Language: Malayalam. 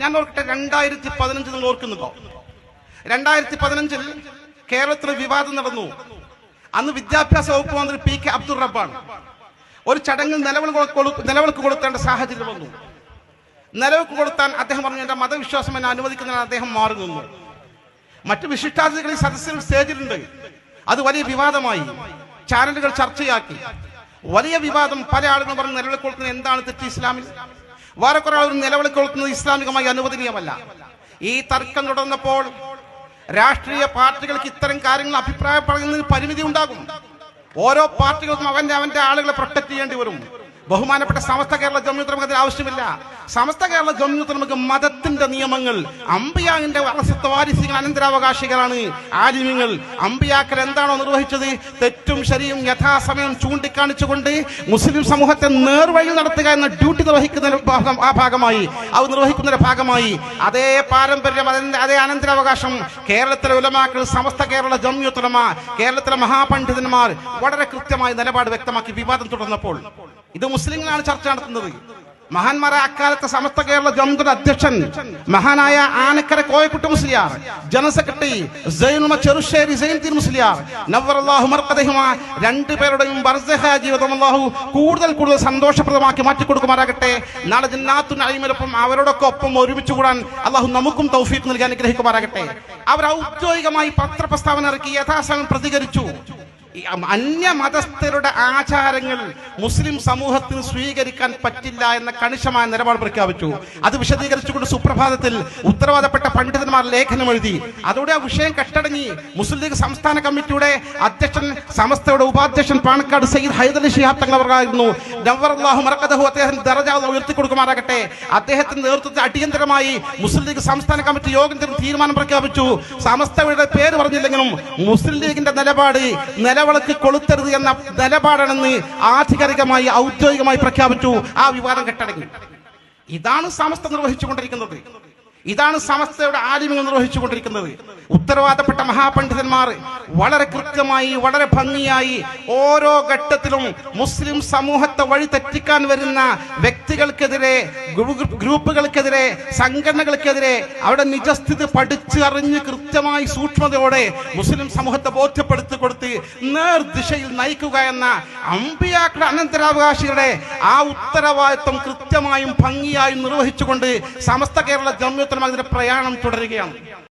ഞാൻ ഓർക്കട്ടെ രണ്ടായിരത്തി പതിനഞ്ച് നിങ്ങൾ ഓർക്കുന്നുണ്ടോ? രണ്ടായിരത്തി പതിനഞ്ചിൽ കേരളത്തിൽ വിവാദം നടന്നു. അന്ന് വിദ്യാഭ്യാസ വകുപ്പ് മന്ത്രി പി കെ അബ്ദുൾ റബ്ബാണ് ഒരു ചടങ്ങിൽ നിലവിളക്ക് നിലവിളക്ക് കൊടുക്കേണ്ട സാഹചര്യം വന്നു. നിലവിളക്ക് കൊടുത്താൻ അദ്ദേഹം പറഞ്ഞു എന്റെ മതവിശ്വാസം എന്നെ അനുവദിക്കുന്നതിന് അദ്ദേഹം മാറി നിന്നു. മറ്റു വിശിഷ്ടാതിഥികൾ ഈ സദസ്സിൽ സ്റ്റേജിലുണ്ട്. അത് വലിയ വിവാദമായി. ചാനലുകൾ ചർച്ചയാക്കി. വലിയ വിവാദം പല ആളുകളും പറഞ്ഞു നിലവിളക്ക് കൊടുക്കുന്നത് എന്താണ് തെറ്റ് ഇസ്ലാമിൽ? വേറെ ആളുകൾ നിലവിളക്ക് കൊളുത്തുന്നത് ഇസ്ലാമികമായി അനുവദനീയമല്ല. ഈ തർക്കം തുടർന്നപ്പോൾ രാഷ്ട്രീയ പാർട്ടികൾക്ക് ഇത്തരം കാര്യങ്ങൾ അഭിപ്രായം പറയുന്നതിൽ പരിമിതി ഉണ്ടാകും. ഓരോ പാർട്ടികൾക്കും അവന്റെ അവന്റെ ആളുകളെ പ്രൊട്ടക്ട് ചെയ്യേണ്ടി വരും. ബഹുമാനപ്പെട്ട സമസ്ത കേരള ജമ്യൂത്ത് നമുക്ക് അതിന് ആവശ്യമില്ല. സമസ്ത കേരള ജമ്യൂത്ത് നമുക്ക് മതത്തിന്റെ നിയമങ്ങൾ അമ്പിയാങ്ങിന്റെ വാരിസികൾ അനന്തരാവകാശികളാണ്. ആലിമ്യങ്ങൾ അമ്പിയാക്കൽ എന്താണോ നിർവഹിച്ചത്? തെറ്റും ശരിയും യഥാസമയം ചൂണ്ടിക്കാണിച്ചുകൊണ്ട് മുസ്ലിം സമൂഹത്തെ നേർവഴി നടത്തുക എന്ന ഡ്യൂട്ടി നിർവഹിക്കുന്ന ആ ഭാഗമായി. അത് നിർവഹിക്കുന്നതിന്റെ ഭാഗമായി. അതേ പാരമ്പര്യം അതേ അനന്തരാവകാശം കേരളത്തിലെ ഉലമാക്കൾ സമസ്ത കേരള ജമ്യൂത്തുലമ കേരളത്തിലെ മഹാപണ്ഡിതന്മാർ വളരെ കൃത്യമായ നിലപാട് വ്യക്തമാക്കി വിവാദം തുടർന്നപ്പോൾ ഇത് മുസ്ലിങ്ങളാണ് ചർച്ച നടത്തുന്നത്. മഹാന്മാരായ അക്കാലത്തെ സമസ്ത കേരള ജമ്മുയുടെ അധ്യക്ഷൻ മഹാനായ ആനക്കര കോയക്കുട്ടി മുസ്ലിയാർ ജനറൽ സെക്രട്ടറി സൈനുമ മുസ്ലിയാർ രണ്ടുപേരുടെയും ജീവിതം അല്ലാഹു കൂടുതൽ കൂടുതൽ സന്തോഷപ്രദമാക്കി മാറ്റി കൊടുക്കുമാറാകട്ടെ നാളെ ജിന്നാത്തു അഴിമലൊപ്പം അവരോടൊക്കെ ഒപ്പം ഒരുമിച്ച് കൂടാൻ അള്ളാഹു നമുക്കും തൗഫീഖ് നൽകി അനുഗ്രഹിക്കുമാറാകട്ടെ. അവർ ഔദ്യോഗികമായി പത്രപ്രസ്താവന ഇറക്കി യഥാസമയം പ്രതികരിച്ചു. അന്യ മതസ്ഥരുടെ ആചാരങ്ങൾ മുസ്ലിം സമൂഹത്തിന് സ്വീകരിക്കാൻ പറ്റില്ല എന്ന കണിശമായ നിലപാട് പ്രഖ്യാപിച്ചു. അത് വിശദീകരിച്ചുകൊണ്ട് സുപ്രഭാതത്തിൽ ഉത്തരവാദപ്പെട്ട പണ്ഡിതന്മാർ ലേഖനം എഴുതി. അതോടെ ആ വിഷയം കെട്ടടങ്ങി. മുസ്ലിം ലീഗ് സംസ്ഥാന കമ്മിറ്റിയുടെ അധ്യക്ഷൻ സമസ്തയുടെ ഉപാധ്യക്ഷൻ പാണക്കാട് സയ്യിദ് ഹൈദലി ഷിഹാബ് തങ്ങൾ നവറല്ലാഹു അദ്ദേഹം ദറജ ഉയർത്തി കൊടുക്കുമാറാകട്ടെ അദ്ദേഹത്തിന്റെ നേതൃത്വത്തിൽ അടിയന്തരമായി മുസ്ലിം ലീഗ് സംസ്ഥാന കമ്മിറ്റി യോഗം തീരുമാനം പ്രഖ്യാപിച്ചു. സമസ്തയുടെ പേര് പറഞ്ഞില്ലെങ്കിലും മുസ്ലിം ലീഗിന്റെ നിലപാട് നിലവിളക്ക് കൊളുത്തരുത് എന്ന നിലപാടാണെന്ന് ആധികാരികമായി ഔദ്യോഗികമായി പ്രഖ്യാപിച്ചു. ആ വിവാദം കെട്ടടങ്ങി. ഇതാണ് സമസ്ത നിർവഹിച്ചുകൊണ്ടിരിക്കുന്നത്. ഇതാണ് സമസ്തയുടെ ആലിമ്യങ്ങൾ നിർവഹിച്ചുകൊണ്ടിരിക്കുന്നത്. ഉത്തരവാദപ്പെട്ട മഹാപണ്ഡിതന്മാർ വളരെ കൃത്യമായി വളരെ ഭംഗിയായി ഓരോ ഘട്ടത്തിലും മുസ്ലിം സമൂഹത്തെ വഴി തെറ്റിക്കാൻ വരുന്ന വ്യക്തികൾക്കെതിരെ ഗ്രൂപ്പുകൾക്കെതിരെ സംഘടനകൾക്കെതിരെ അവിടെ നിജസ്ഥിതി പഠിച്ചു അറിഞ്ഞ് കൃത്യമായി സൂക്ഷ്മതയോടെ മുസ്ലിം സമൂഹത്തെ ബോധ്യപ്പെടുത്തി കൊടുത്ത് നേർദിശയിൽ നയിക്കുക എന്ന അമ്പിയാക്കളുടെ അനന്തരാവകാശികളുടെ ആ ഉത്തരവാദിത്വം കൃത്യമായും ഭംഗിയായും നിർവഹിച്ചുകൊണ്ട് സമസ്ത കേരള ജമ്യൂത്തലം അതിന്റെ പ്രയാണം തുടരുകയാണ്.